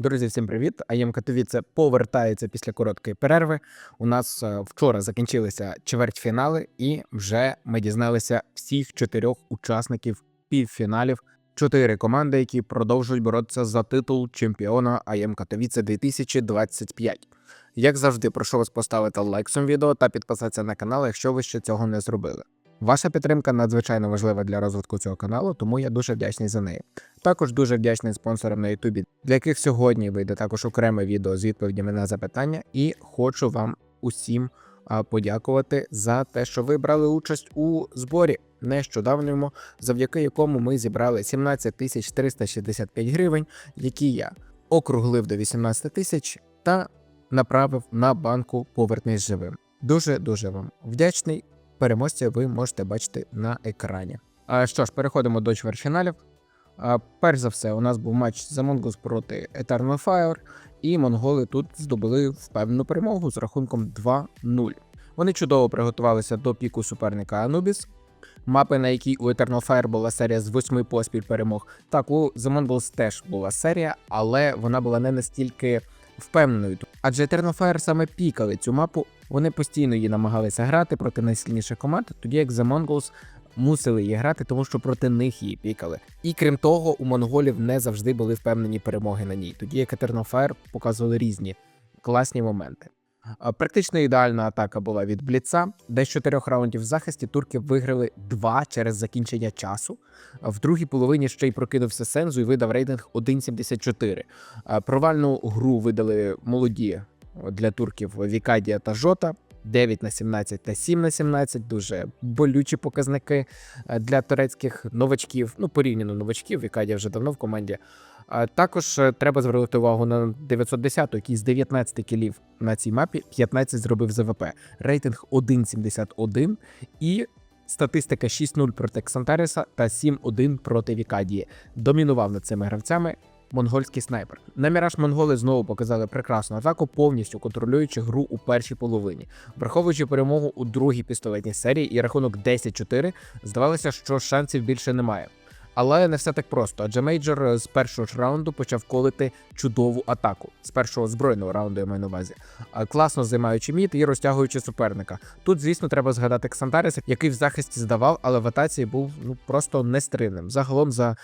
Друзі, всім привіт! АЄМ Катовіце повертається після короткої перерви. У нас е, вчора закінчилися чвертьфінали, і вже ми дізналися всіх чотирьох учасників півфіналів. Чотири команди, які продовжують боротися за титул чемпіона АЄМ Катовіце 2025. Як завжди, прошу вас поставити лайк цьому відео та підписатися на канал, якщо ви ще цього не зробили. Ваша підтримка надзвичайно важлива для розвитку цього каналу, тому я дуже вдячний за неї. Також дуже вдячний спонсорам на Ютубі, для яких сьогодні вийде також окреме відео з відповідями на запитання. І хочу вам усім подякувати за те, що ви брали участь у зборі нещодавньому, завдяки якому ми зібрали 17 тисяч 365 гривень, які я округлив до 18 тисяч та направив на банку Повернись живим. Дуже дуже вам вдячний. Переможця ви можете бачити на екрані. А що ж, переходимо до чвертьфіналів. А, перш за все, у нас був матч за Mongols проти Eternal Fire, і монголи тут здобули впевнену перемогу з рахунком 2-0. Вони чудово приготувалися до піку суперника Anubis. Мапи, на якій у Eternal Fire була серія з восьми поспіль перемог. Так, у The Mongols теж була серія, але вона була не настільки впевненою. Адже Eternal Fire саме пікали цю мапу, вони постійно її намагалися грати проти найсильніших команд, тоді як The Mongols мусили її грати, тому що проти них її пікали. І крім того, у монголів не завжди були впевнені перемоги на ній, тоді як Eternal Fire показували різні класні моменти. А, Практично ідеальна атака була від Бліца, де з чотирьох раундів в захисті турки виграли два через закінчення часу. В другій половині ще й прокинувся Сензу і видав рейтинг 1.74. А, Провальну гру видали молоді для турків Вікадія та Жота. 9 на 17 та 7 на 17 дуже болючі показники е, для турецьких новачків. Ну, порівняно новачків, Вікадія вже давно в команді. А також е, треба звернути увагу на 910, який з 19 кілів на цій мапі 15 зробив ЗВП. Рейтинг 1.71 і статистика 6-0 проти Ксантареса та 7-1 проти Вікадії. Домінував над цими гравцями монгольський снайпер. На міраж монголи знову показали прекрасну атаку, повністю контролюючи гру у першій половині. Враховуючи перемогу у другій пістолетній серії і рахунок 10-4, здавалося, що шансів більше немає. Але не все так просто, адже мейджор з першого ж раунду почав колити чудову атаку з першого збройного раунду, я маю на увазі, класно займаючи мід і розтягуючи суперника. Тут, звісно, треба згадати Ксантареса, який в захисті здавав, але в атаці був ну просто нестримним. Загалом за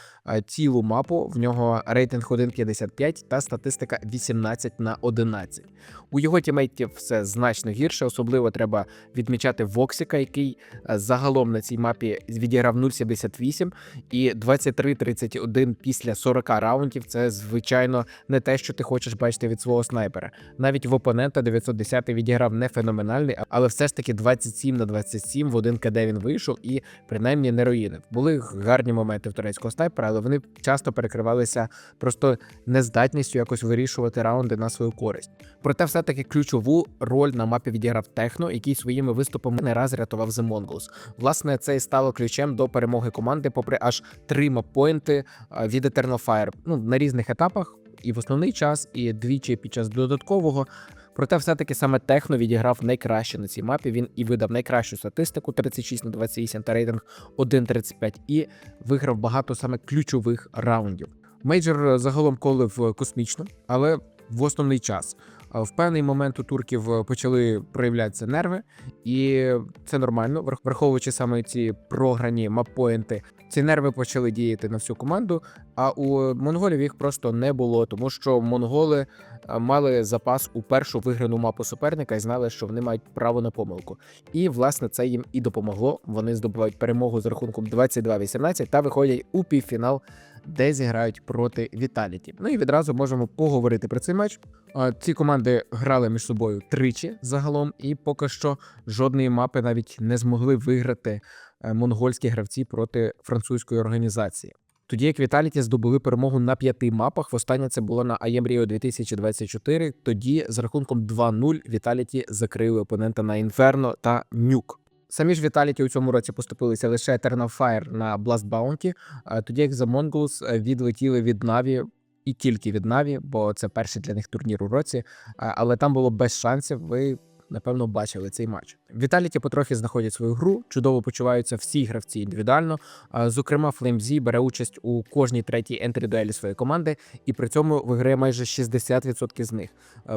цілу мапу в нього рейтинг 1.55 та статистика 18 на 11. У його тімейтів все значно гірше. Особливо треба відмічати Воксіка, який загалом на цій мапі відіграв 0.78 і 23-31 після 40 раундів. Це звичайно не те, що ти хочеш бачити від свого снайпера. Навіть в опонента 910 відіграв не феноменальний, але все ж таки 27 на 27 в один КД він вийшов і принаймні не руїнив. Були гарні моменти в турецького снайпера, але вони часто перекривалися просто нездатністю якось вирішувати раунди на свою користь. Проте, все таки ключову роль на мапі відіграв Техно, який своїми виступами не раз рятував The Mongols. Власне, це і стало ключем до перемоги команди, попри аж три маппоінти від Eternal Fire. Ну на різних етапах, і в основний час, і двічі під час додаткового. Проте, все-таки саме Техно відіграв найкраще на цій мапі. Він і видав найкращу статистику 36 на 28 та рейтинг 1.35 і виграв багато саме ключових раундів. Мейджор загалом колив космічно, але в основний час. В певний момент у турків е, почали проявлятися нерви, і це нормально, враховуючи саме ці програні маппоінти. Ці нерви почали діяти на всю команду. А у монголів їх просто не було, тому що монголи е, мали запас у першу виграну мапу суперника і знали, що вони мають право на помилку. І власне це їм і допомогло. Вони здобувають перемогу з рахунком 22-18 та виходять у півфінал, де зіграють проти Віталіті. Ну і відразу можемо поговорити про цей матч. Ці команди грали між собою тричі загалом, і поки що жодної мапи навіть не змогли виграти е, монгольські гравці проти французької організації. Тоді як Віталіті здобули перемогу на п'яти мапах. Востаннє це було на IEM Rio 2024. Тоді з рахунком 2-0 Віталіті закрили опонента на Інферно та Нюк. Самі ж Віталіті у цьому році поступилися лише Eternal Fire на Blast Bounty, тоді як The Mongols е, відлетіли від Наві і тільки від Наві, бо це перший для них турнір у році. Але там було без шансів. Ви напевно бачили цей матч. Віталіті потрохи знаходять свою гру, чудово почуваються всі гравці індивідуально. Зокрема, FlameZ бере участь у кожній третій ентрі дуелі своєї команди, і при цьому виграє майже 60% з них.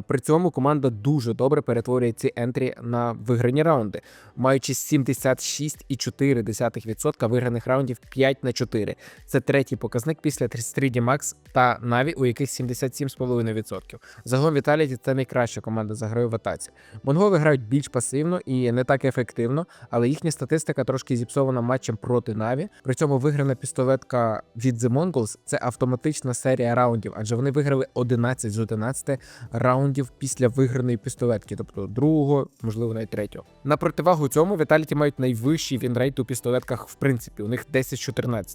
При цьому команда дуже добре перетворює ці ентрі на виграні раунди, маючи 76,4% виграних раундів 5 на 4. Це третій показник після 33D Max та Na'Vi, у яких 77,5%. Загалом Віталіті це найкраща команда за грою в атаці. Монголи грають більш пасивно і не так ефективно, але їхня статистика трошки зіпсована матчем проти Наві. При цьому виграна пістолетка від The Mongols – це автоматична серія раундів, адже вони виграли 11 з 11 раундів після виграної пістолетки, тобто другого, можливо, навіть третього. На противагу цьому Віталіті мають найвищий вінрейт у пістолетках, в принципі, у них 10-14.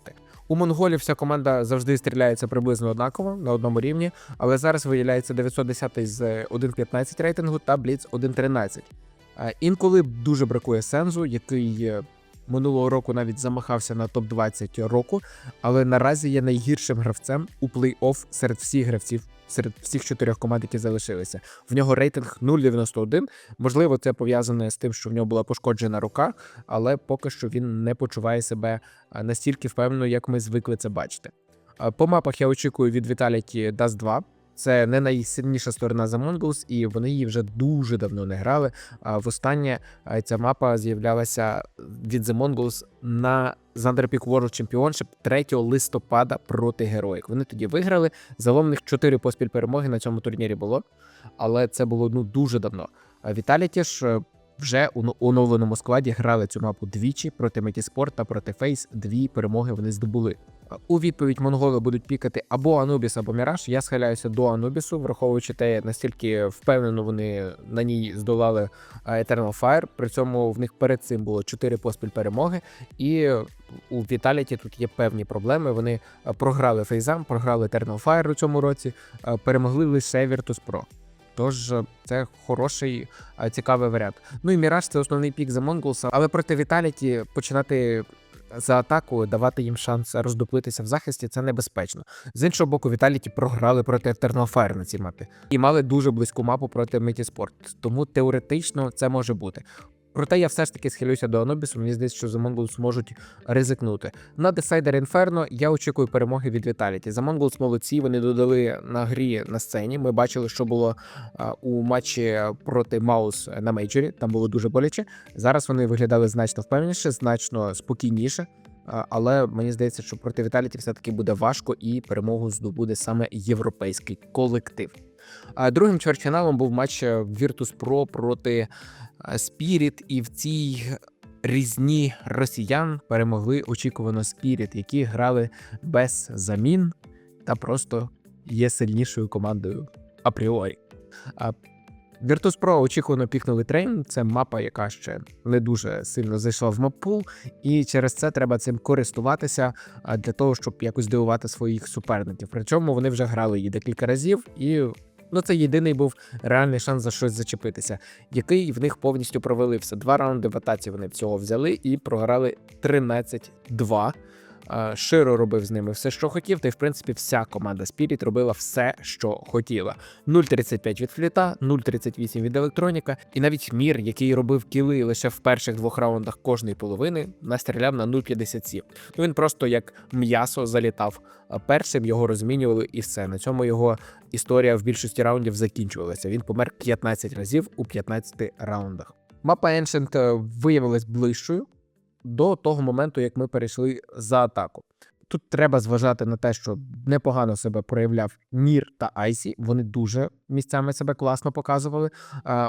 У монголів вся команда завжди стріляється приблизно однаково на одному рівні, але зараз виділяється 910 з 1.15 рейтингу та Бліц 1.13. Е, Інколи дуже бракує Сензу, який е, минулого року навіть замахався на топ-20 року, але наразі є найгіршим гравцем у плей-офф серед всіх гравців, серед всіх чотирьох команд, які залишилися. В нього рейтинг 0,91. Можливо, це пов'язане з тим, що в нього була пошкоджена рука, але поки що він не почуває себе е, настільки впевнено, як ми звикли це бачити. По мапах я очікую від Vitality Dust 2. Це не найсильніша сторона за Mongols, і вони її вже дуже давно не грали. Востаннє ця мапа з'являлася від The Mongols на Zanderpeak World Championship 3 листопада проти героїк. Вони тоді виграли. Загалом в них 4 поспіль перемоги на цьому турнірі було, але це було ну дуже давно. Віталіті ж е, вже у оновленому складі грали цю мапу двічі проти Метіспорт та проти Фейс. Дві перемоги вони здобули. У відповідь монголи будуть пікати або Анубіс, або Міраж. Я схиляюся до Анубісу, враховуючи те, настільки впевнено вони на ній здолали а, Eternal Fire. При цьому в них перед цим було 4 поспіль перемоги, і у Віталіті тут є певні проблеми. Вони програли Фейзам, програли Eternal Fire у цьому році, перемогли лише Virtus Pro. Тож е, це хороший цікавий варіант. Ну і Міраж це основний пік за Монголса, але проти Віталіті починати за атакою давати їм шанс роздуплитися в захисті, це небезпечно. З іншого боку, Віталіті програли проти Eternal Fire на цій мапі і мали дуже близьку мапу проти Метіспорт. Тому теоретично це може бути. Проте я все ж таки схилюся до Анубісу. Мені здається, що The Mongols можуть ризикнути. На Decider Inferno я очікую перемоги від. The Mongols молодці. Вони додали на грі на сцені. Ми бачили, що було у матчі проти Маус на мейджорі. Там було дуже боляче. Зараз вони виглядали значно впевненіше, значно спокійніше. Але мені здається, що проти Віталіті все-таки буде важко і перемогу здобуде саме європейський колектив. А другим чвертьфіналом був матч е, Virtus Pro проти е, Spirit, і в цій різні росіян перемогли очікувано Spirit, які грали без замін та просто є сильнішою командою апріорі. Virtus Pro очікувано пікнули трейн. Це мапа, яка ще не дуже сильно зайшла в маппул, і через це треба цим користуватися для того, щоб якось дивувати своїх суперників. Причому вони вже грали її декілька разів, і ну це єдиний був реальний шанс за щось зачепитися, який в них повністю провалився. Два раунди в атаці вони всього взяли і програли 13-2. Е, Широ робив з ними все, що хотів, та й в принципі вся команда Spirit робила все, що хотіла. 0.35 від фліта, 0.38 від електроніка, і навіть мір, який робив кіли лише в перших двох раундах кожної половини, настріляв на 0.57. Ну він просто як м'ясо залітав першим, його розмінювали, і все. На цьому його історія в більшості раундів закінчувалася. Він помер 15 разів у 15 раундах. Мапа Ancient е, виявилась ближчою до того моменту, як ми перейшли за атаку. Тут треба зважати на те, що непогано себе проявляв Нір та Айсі. Вони дуже місцями себе класно показували,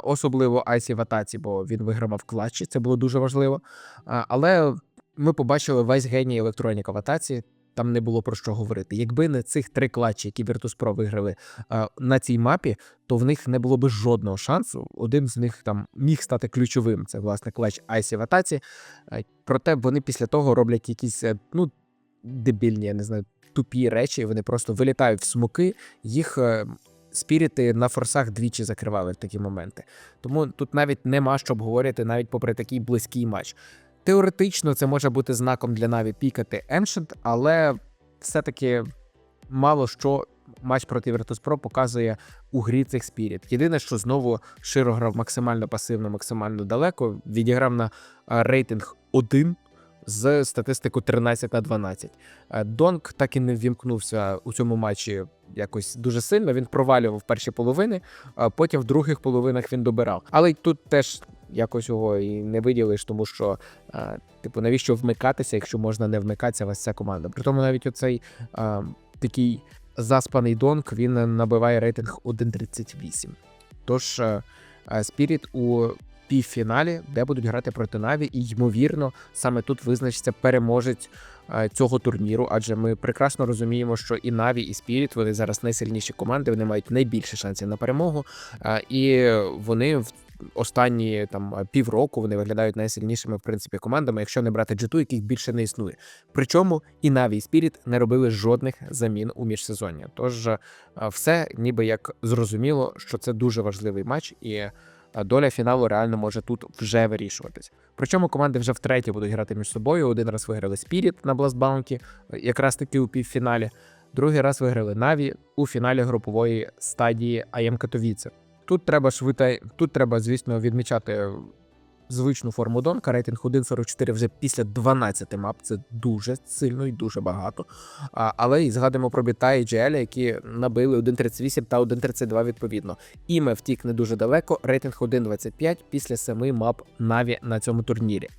особливо Айсі в атаці, бо він вигравав клатчі, це було дуже важливо. Але ми побачили весь геній електроніка в атаці. Там не було про що говорити. Якби не цих три клатчі, які Virtus.pro виграли на цій мапі, то в них не було би жодного шансу. Один з них там міг стати ключовим. Це власне клатч Айсі в атаці. Проте вони після того роблять якісь е, ну дебільні, я не знаю, тупі речі. Вони просто вилітають в смоки. Їх е, спіріти на форсах двічі закривали в такі моменти. Тому тут навіть нема що обговорити, навіть попри такий близький матч. Теоретично це може бути знаком для Наві пікати Ancient, але все-таки мало що матч проти Virtus.pro показує у грі цих спіріт. Єдине, що знову Широ грав максимально пасивно, максимально далеко. Відіграв на рейтинг 1 з статистику 13 на 12. Е, Донк так і не ввімкнувся у цьому матчі якось дуже сильно. Він провалював перші половини, а потім в других половинах він добирав. Але тут теж якось його і не виділиш, тому що, е, типу, навіщо вмикатися, якщо можна не вмикатися вся ця команда. При тому навіть оцей е, такий заспаний донк він набиває рейтинг 1.38. Тож е, Спіріт у півфіналі, де будуть грати проти Наві, і ймовірно, саме тут визначиться переможець цього турніру. Адже ми прекрасно розуміємо, що і Наві, і Спіріт вони зараз найсильніші команди, вони мають найбільше шансів на перемогу, і вони в останні там півроку вони виглядають найсильнішими в принципі командами, якщо не брати джиту, яких більше не існує. Причому і Наві, і Спіріт не робили жодних замін у міжсезоння. Тож е, все ніби як зрозуміло, що це дуже важливий матч і. е, Доля фіналу реально може тут вже вирішуватись. Причому команди вже втретє будуть грати між собою. Один раз виграли Спіріт на Бластбаунті, якраз таки у півфіналі. Другий раз виграли Наві у фіналі групової стадії АєМ Катовіце. Тут треба швидко, тут треба, звісно, відмічати звичну форму Донка. Рейтинг 1.44 вже після 12 мап. Це дуже сильно і дуже багато. А, але і згадуємо про Біта і GL, які набили 1.38 та 1.32 відповідно. Іме втік не дуже далеко. Рейтинг 1.25 після семи мап Наві на цьому турнірі.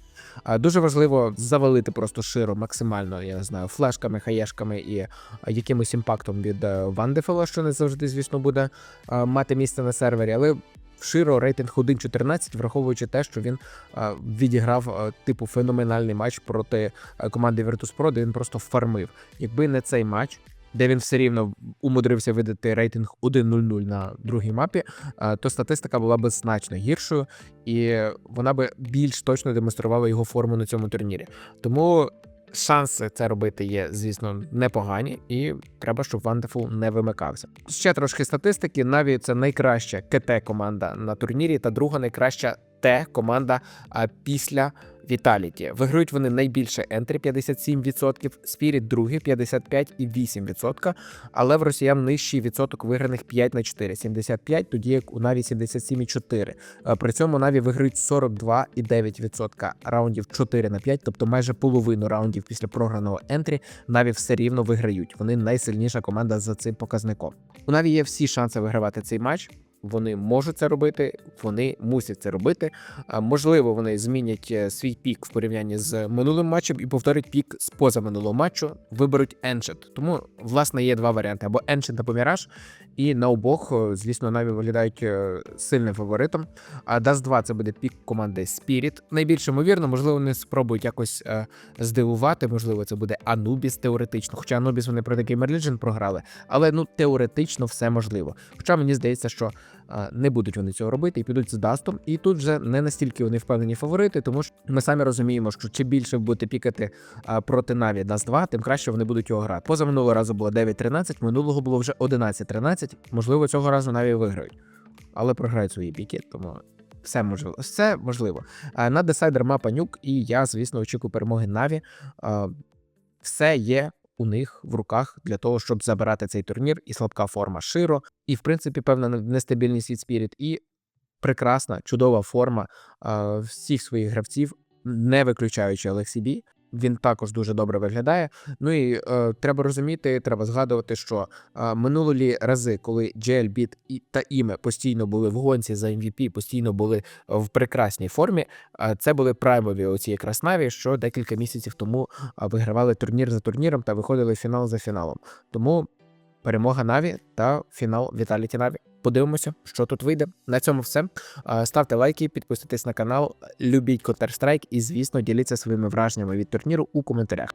Дуже важливо завалити просто широ максимально, я не знаю, флешками, хаєшками і якимось імпактом від е, Вандефела, що не завжди, звісно, буде мати місце на сервері. Але Широ рейтинг 1.14, враховуючи те, що він відіграв типу феноменальний матч проти команди Virtus.pro, де він просто фармив. Якби не цей матч. Де він все рівно умудрився видати рейтинг 1.00 на другій мапі, то статистика була б значно гіршою, і вона би більш точно демонструвала його форму на цьому турнірі. Тому шанси це робити є, звісно, непогані, і треба, щоб Вандефул не вимикався. Ще трошки статистики. Наві це найкраща КТ команда на турнірі, та друга найкраща Т команда після Віталіті. Виграють вони найбільше ентрі 57%, Спіріт другий 55,8%, але в росіян нижчий відсоток виграних 5 на 4, 75, тоді як у Наві 77,4. Е, При цьому Наві виграють 42,9% раундів 4 на 5, тобто майже половину раундів після програного ентрі Наві все рівно виграють. Вони найсильніша команда за цим показником. У Наві є всі шанси вигравати цей матч. Вони можуть це робити, вони мусять це робити. Можливо, вони змінять е, свій пік в порівнянні з минулим матчем і повторять пік з позаминулого матчу. Виберуть Ancient. Тому, власне, є два варіанти: або Ancient, або Mirage. І на обох, е, звісно, Наві виглядають е, сильним фаворитом. А Dust 2 це буде пік команди Spirit. Найбільш ймовірно, можливо, вони спробують якось здивувати. Можливо, це буде Anubis теоретично. Хоча Anubis вони проти Gamer Legion програли, але ну теоретично все можливо. Хоча мені здається, що не будуть вони цього робити і підуть з Дастом. І тут вже не настільки вони впевнені фаворити, тому що ми самі розуміємо, що чим більше будете пікати проти Наві Dust 2, тим краще вони будуть його грати. Поза минулого разу було 9-13, минулого було вже 11-13. Можливо, цього разу Наві виграють, але програють свої піки, тому. Все можливо, все можливо. На десайдер мапа нюк, і я, звісно, очікую перемоги Наві. Все є у них в руках для того, щоб забирати цей турнір, і слабка форма Широ, і в принципі певна нестабільність від Спіріт, і прекрасна, чудова форма е, всіх своїх гравців, не виключаючи Олексі Бі. Він також дуже добре виглядає. Ну і е, треба розуміти, треба згадувати, що е, минулі рази, коли Beat і та іме постійно були в гонці за MVP, постійно були в прекрасній формі. е, це були праймові оці якраз Наві, що декілька місяців тому е, вигравали турнір за турніром та виходили фінал за фіналом. Тому перемога Наві та фінал Віталіті Наві. Подивимося, що тут вийде. На цьому все. Ставте лайки, підписуйтесь на канал, любіть Counter-Strike і, звісно, діліться своїми враженнями від турніру у коментарях.